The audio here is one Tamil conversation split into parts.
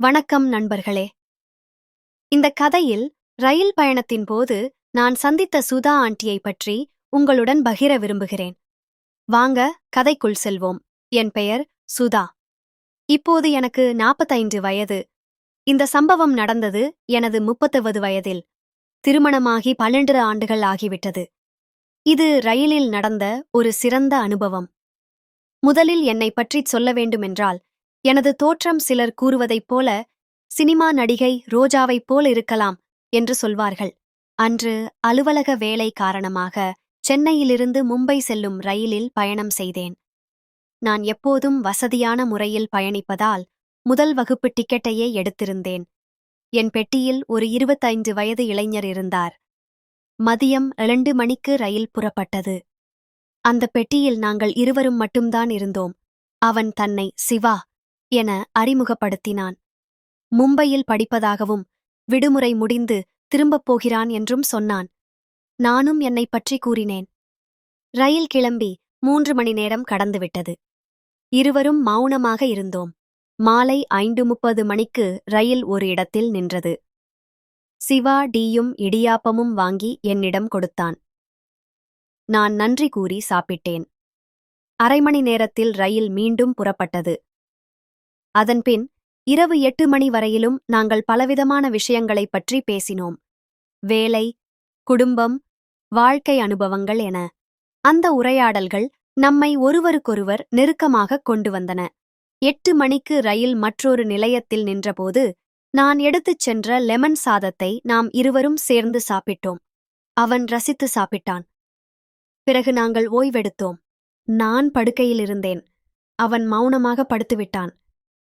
வணக்கம் நண்பர்களே. இந்த கதையில் ரயில் பயணத்தின் போது நான் சந்தித்த சுதா ஆண்டியை பற்றி உங்களுடன் பகிர விரும்புகிறேன். வாங்க கதைக்குள் செல்வோம். என் பெயர் சுதா. இப்போது எனக்கு நாற்பத்தைந்து வயது. இந்த சம்பவம் நடந்தது எனது முப்பத்தொன்பது வயதில். திருமணமாகி பன்னெண்டு ஆண்டுகள் ஆகிவிட்டது. இது ரயிலில் நடந்த ஒரு சிறந்த அனுபவம். முதலில் என்னை பற்றிச் சொல்ல வேண்டுமென்றால் எனது தோற்றம் சிலர் கூறுவதைப் போல சினிமா நடிகை ரோஜாவைப் போல் இருக்கலாம் என்று சொல்வார்கள். அன்று அலுவலக வேலை காரணமாக சென்னையிலிருந்து மும்பை செல்லும் ரயிலில் பயணம் செய்தேன். நான் எப்போதும் வசதியான முறையில் பயணிப்பதால் முதல் வகுப்பு டிக்கெட்டையே எடுத்திருந்தேன். என் பெட்டியில் ஒரு இருபத்தைந்து வயது இளைஞர் இருந்தார். மதியம் இரண்டு மணிக்கு ரயில் புறப்பட்டது. அந்த பெட்டியில் நாங்கள் இருவரும் மட்டும்தான் இருந்தோம். அவன் தன்னை சிவா என அறிமுகப்படுத்தினான். மும்பையில் படிப்பதாகவும் விடுமுறை முடிந்து திரும்பப் போகிறான் என்றும் சொன்னான். நானும் என்னைப் பற்றி கூறினேன். ரயில் கிளம்பி மூன்று மணி நேரம் கடந்துவிட்டது. இருவரும் மௌனமாக இருந்தோம். மாலை ஐந்து முப்பது மணிக்கு ரயில் ஒரு இடத்தில் நின்றது. சிவா டீயும் இடியாப்பமும் வாங்கி என்னிடம் கொடுத்தான். நான் நன்றி கூறி சாப்பிட்டேன். அரை மணி நேரத்தில் ரயில் மீண்டும் புறப்பட்டது. அதன்பின் இரவு எட்டு மணி வரையிலும் நாங்கள் பலவிதமான விஷயங்களைப் பற்றி பேசினோம். வேலை குடும்பம் வாழ்க்கை அனுபவங்கள் என. அந்த உரையாடல்கள் நம்மை ஒருவருக்கொருவர் நெருக்கமாகக் கொண்டு வந்தன. எட்டு மணிக்கு ரயில் மற்றொரு நிலையத்தில் நின்றபோது நான் எடுத்துச் சென்ற லெமன் சாதத்தை நாம் இருவரும் சேர்ந்து சாப்பிட்டோம். அவன் ரசித்து சாப்பிட்டான். பிறகு நாங்கள் ஓய்வெடுத்தோம். நான் படுக்கையில் இருந்தேன். அவன் மௌனமாக படுத்துவிட்டான்.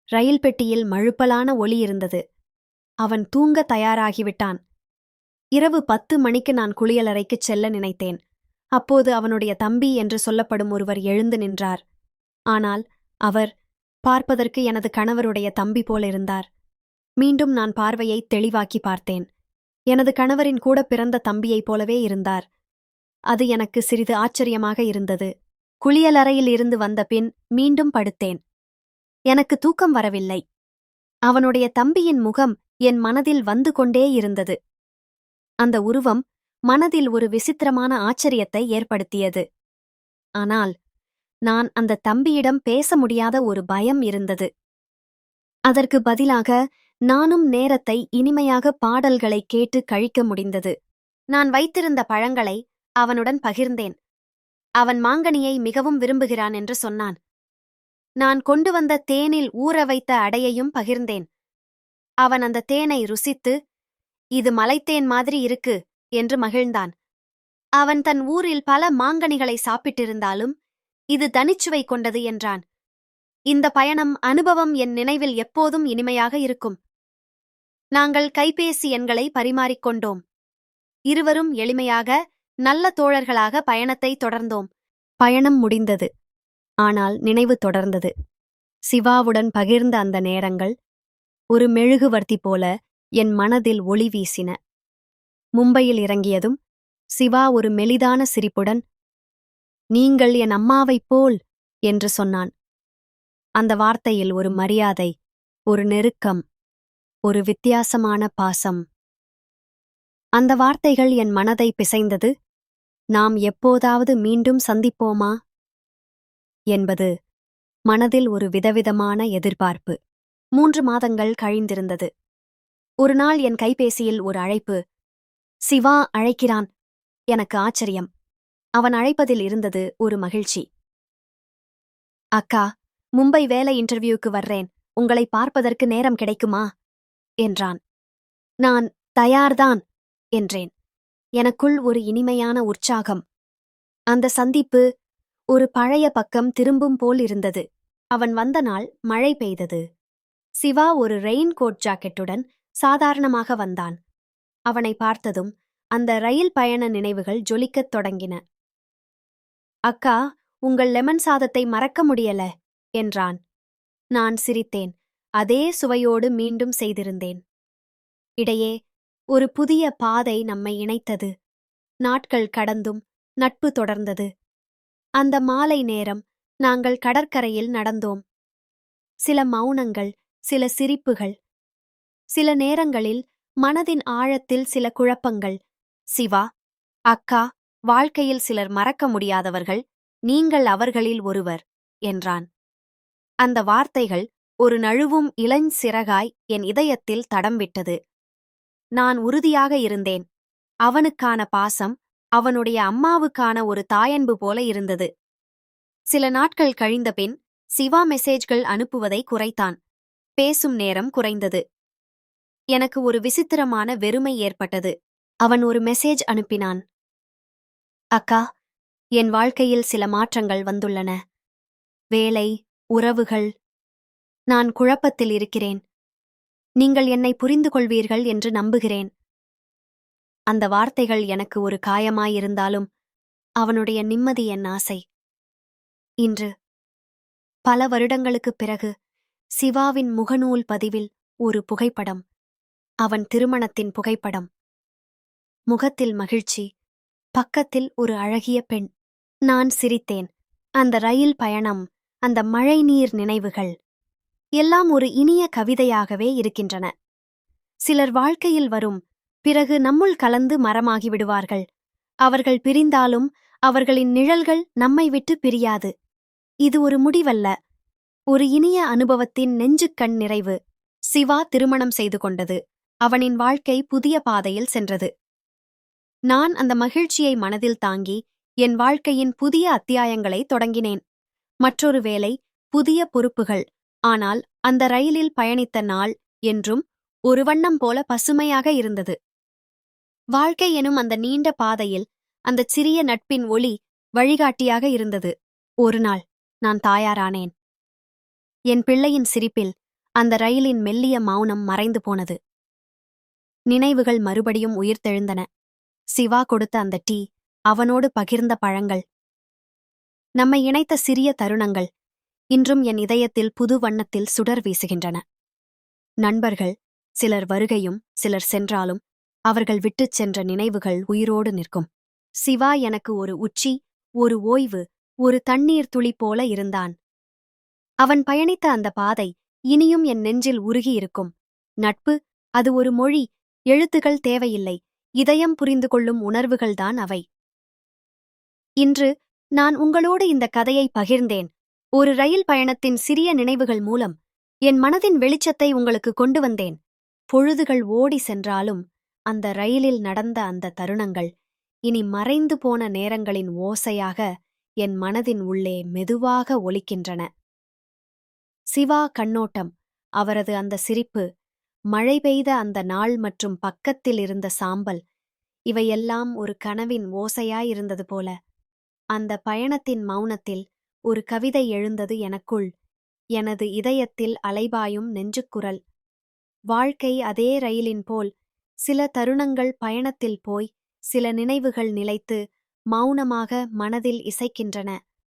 ரயில் பெட்டியில் மழுப்பலான ஒளி இருந்தது. அவன் தூங்க தயாராகிவிட்டான். இரவு பத்து மணிக்கு நான் குளியலறைக்குச் செல்ல நினைத்தேன். அப்போது அவனுடைய தம்பி என்று சொல்லப்படும் ஒருவர் எழுந்து நின்றார். ஆனால் அவர் பார்ப்பதற்கு எனது கணவருடைய தம்பி போலிருந்தார் மீண்டும் நான் பார்வையை தெளிவாக்கி பார்த்தேன். எனது கணவரின் கூட பிறந்த தம்பியைப் போலவே இருந்தார். அது எனக்கு சிறிது ஆச்சரியமாக இருந்தது. குளியலறையில் இருந்து வந்த பின் மீண்டும் படுத்தேன். எனக்கு தூக்கம் வரவில்லை. அவனுடைய தம்பியின் முகம் என் மனதில் வந்து கொண்டே இருந்தது. அந்த உருவம் மனதில் ஒரு விசித்திரமான ஆச்சரியத்தை ஏற்படுத்தியது. ஆனால் நான் அந்த தம்பியிடம் பேச முடியாத ஒரு பயம் இருந்தது. அதற்கு பதிலாக நானும் நேரத்தை இனிமையாக பாடல்களை கேட்டு கழிக்க முடிந்தது. நான் வைத்திருந்த பழங்களை அவனுடன் பகிர்ந்தேன். அவன் மாங்கனியை மிகவும் விரும்புகிறான் என்று சொன்னான். நான் கொண்டு வந்த தேனில் ஊற வைத்த அடையையும் பகிர்ந்தேன். அவன் அந்த தேனை ருசித்து இது மலைத்தேன் மாதிரி இருக்கு என்று மகிழ்ந்தான். அவன் தன் ஊரில் பல மாங்கனிகளை சாப்பிட்டிருந்தாலும் இது தனிச்சுவை கொண்டது என்றான். இந்த பயணம் அனுபவம் என் நினைவில் எப்போதும் இனிமையாக இருக்கும். நாங்கள் கைபேசி எண்களை பரிமாறிக்கொண்டோம் இருவரும் எளிமையாக நல்ல தோழர்களாக பயணத்தை தொடர்ந்தோம். பயணம் முடிந்தது. ஆனால் நினைவு தொடர்ந்தது. சிவாவுடன் பகிர்ந்த அந்த நேரங்கள் ஒரு மெழுகுவர்த்தி போல என் மனதில் ஒளி வீசின. மும்பையில் இறங்கியதும் சிவா ஒரு மெலிதான சிரிப்புடன் நீங்கள் என் அம்மாவைப் போல் என்று சொன்னான். அந்த வார்த்தையில் ஒரு மரியாதை ஒரு நெருக்கம் ஒரு வித்தியாசமான பாசம். அந்த வார்த்தைகள் என் மனதை பிசைந்தது. நாம் எப்போதாவது மீண்டும் சந்திப்போமா? என்பது மனதில் ஒரு விதவிதமான எதிர்பார்ப்பு. மூன்று மாதங்கள் கழிந்திருந்தது. ஒரு நாள் என் கைபேசியில் ஒரு அழைப்பு சிவா அழைக்கிறான். எனக்கு ஆச்சரியம். அவன் அழைப்பதில் இருந்தது ஒரு மகிழ்ச்சி. அக்கா மும்பை வேலை இன்டர்வியூக்கு வர்றேன். உங்களை பார்ப்பதற்கு நேரம் கிடைக்குமா? என்றான். நான் தயார்தான் என்றேன். எனக்குள் ஒரு இனிமையான உற்சாகம். அந்த சந்திப்பு ஒரு பழைய பக்கம் திரும்பும் போல் இருந்தது. அவன் வந்த நாள் மழை பெய்தது. சிவா ஒரு ரெயின் கோட் ஜாக்கெட்டுடன் சாதாரணமாக வந்தான். அவனை பார்த்ததும் அந்த ரயில் பயண நினைவுகள் ஜொலிக்கத் தொடங்கின. அக்கா உங்கள் லெமன் சாதத்தை மறக்க முடியல என்றான். நான் சிரித்தேன். அதே சுவையோடு மீண்டும் செய்திருந்தேன். இடையே ஒரு புதிய பாதை நம்மை இணைத்தது. நாட்கள் கடந்தும் நட்பு தொடர்ந்தது. அந்த மாலை நேரம் நாங்கள் கடற்கரையில் நடந்தோம். சில மௌனங்கள் சில சிரிப்புகள். சில நேரங்களில் மனதின் ஆழத்தில் சில குழப்பங்கள். சிவா அக்கா வாழ்க்கையில் சிலர் மறக்க முடியாதவர்கள் நீங்கள் அவர்களில் ஒருவர் என்றான். அந்த வார்த்தைகள் ஒரு நழுவும் இளஞ்சிறகாய் என் இதயத்தில் தடம் விட்டது. நான் உறுதியாக இருந்தேன். அவனுக்கான பாசம் அவனுடைய அம்மாவுக்கான ஒரு தாயன்பு போல இருந்தது. சில நாட்கள் கழிந்தபின் சிவா மெசேஜ்கள் அனுப்புவதை குறைத்தான். பேசும் நேரம் குறைந்தது. எனக்கு ஒரு விசித்திரமான வெறுமை ஏற்பட்டது. அவன் ஒரு மெசேஜ் அனுப்பினான். அக்கா என் வாழ்க்கையில் சில மாற்றங்கள் வந்துள்ளன. வேலை உறவுகள். நான் குழப்பத்தில் இருக்கிறேன். நீங்கள் என்னை புரிந்து கொள்வீர்கள் என்று நம்புகிறேன். அந்த வார்த்தைகள் எனக்கு ஒரு காயமாயிருந்தாலும் அவனுடைய நிம்மதி என் ஆசை. இன்று பல வருடங்களுக்குப் பிறகு சிவாவின் முகநூல் பதிவில் ஒரு புகைப்படம் அவன் திருமணத்தின் புகைப்படம். முகத்தில் மகிழ்ச்சி பக்கத்தில் ஒரு அழகிய பெண். நான் சிரித்தேன் அந்த ரயில் பயணம் அந்த மழைநீர் நினைவுகள் எல்லாம் ஒரு இனிய கவிதையாகவே இருக்கின்றன. சிலர் வாழ்க்கையில் வரும் பிறகு நம்முள் கலந்து மரமாகி விடுவார்கள். அவர்கள் பிரிந்தாலும் அவர்களின் நிழல்கள் நம்மை விட்டு பிரியாது. இது ஒரு முடிவல்ல. ஒரு இனிய அனுபவத்தின் நெஞ்சுக்கண் நிறைவு. சிவா திருமணம் செய்து கொண்டது. அவனின் வாழ்க்கை புதிய பாதையில் சென்றது. நான் அந்த மகிழ்ச்சியை மனதில் தாங்கி என் வாழ்க்கையின் புதிய அத்தியாயங்களை தொடங்கினேன். மற்றொரு வேளை புதிய பொறுப்புகள். ஆனால் அந்த ரயிலில் பயணித்த நாள் என்றும் ஒரு வண்ணம் போல பசுமையாக இருந்தது. வாழ்க்கை எனும் அந்த நீண்ட பாதையில் அந்தச் சிறிய நட்பின் ஒளி வழிகாட்டியாக இருந்தது. ஒரு நாள் நான் தாயாரானேன். என் பிள்ளையின் சிரிப்பில் அந்த ரயிலின் மெல்லிய மௌனம் மறைந்து போனது. நினைவுகள் மறுபடியும் உயிர்த்தெழுந்தன. சிவா கொடுத்த அந்த டீ அவனோடு பகிர்ந்த பழங்கள். நம்மை இணைத்த சிறிய தருணங்கள் இன்றும் என் இதயத்தில் புது வண்ணத்தில் சுடர் வீசுகின்றன. நண்பர்கள் சிலர் வருகையும் சிலர் சென்றாலும் அவர்கள் விட்டுச் சென்ற நினைவுகள் உயிரோடு நிற்கும். சிவா எனக்கு ஒரு உச்சி ஒரு ஓய்வு ஒரு தண்ணீர் துளி போல இருந்தான். அவன் பயணித்த அந்த பாதை இனியும் என் நெஞ்சில் உருகியிருக்கும் நட்பு அது ஒரு மொழி எழுத்துகள் தேவையில்லை இதயம் புரிந்து கொள்ளும் உணர்வுகள்தான் அவை. இன்று நான் உங்களோடு இந்த கதையை பகிர்ந்தேன். ஒரு ரயில் பயணத்தின் சிறிய நினைவுகள் மூலம் என் மனதின் வெளிச்சத்தை உங்களுக்கு கொண்டு வந்தேன். பொழுதுகள் ஓடி சென்றாலும் அந்த ரயிலில் நடந்த அந்த தருணங்கள் இனி மறைந்து போன நேரங்களின் ஓசையாக என் மனதின் உள்ளே மெதுவாக ஒலிக்கின்றன. சிவா கண்ணோட்டம் அவரது அந்த சிரிப்பு மழை பெய்த அந்த நாள் மற்றும் பக்கத்தில் இருந்த சாம்பல் இவையெல்லாம் ஒரு கனவின் ஓசையாயிருந்தது போல. அந்த பயணத்தின் மௌனத்தில் ஒரு கவிதை எழுந்தது எனக்குள் எனது இதயத்தில் அலைபாயும் நெஞ்சுக்குரல். வாழ்க்கை அதே ரயிலின் போல் சில தருணங்கள் பயணத்தில் போய் சில நினைவுகள் நிலைத்து மௌனமாக மனதில் இசைக்கின்றன.